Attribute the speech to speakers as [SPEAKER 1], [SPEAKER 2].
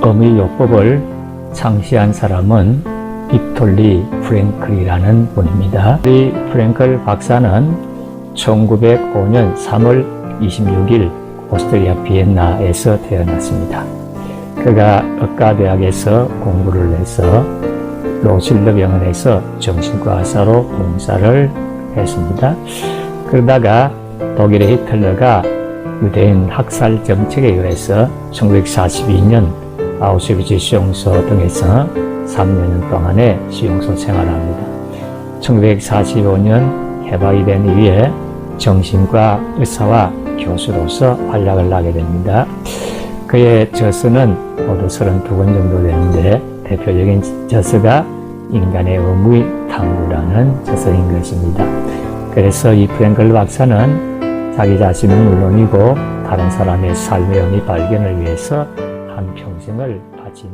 [SPEAKER 1] 어미요법을 창시한 사람은 빅톨리 프랭클이라는 분입니다. 이 프랭클 박사는 1905년 3월 26일 오스트리아 비엔나에서 태어났습니다. 그가 의과대학에서 공부를 해서 로실드 병원에서 정신과 의사로 봉사를 했습니다. 그러다가 독일의 히틀러가 유대인 학살 정책에 의해서 1942년 아우슈비츠 수용소 등에서 3년 동안의 수용소 생활을 합니다. 1945년 해방이 된 이후에 정신과 의사와 교수로서 활약을 하게 됩니다. 그의 저서는 모두 32권 정도 되는데 대표적인 저서가 인간의 의무의 탐구라는 저서인 것입니다. 그래서 이 프랭클 박사는 자기 자신은 물론이고 다른 사람의 삶의 의미 발견을 위해서 한 평생을 바친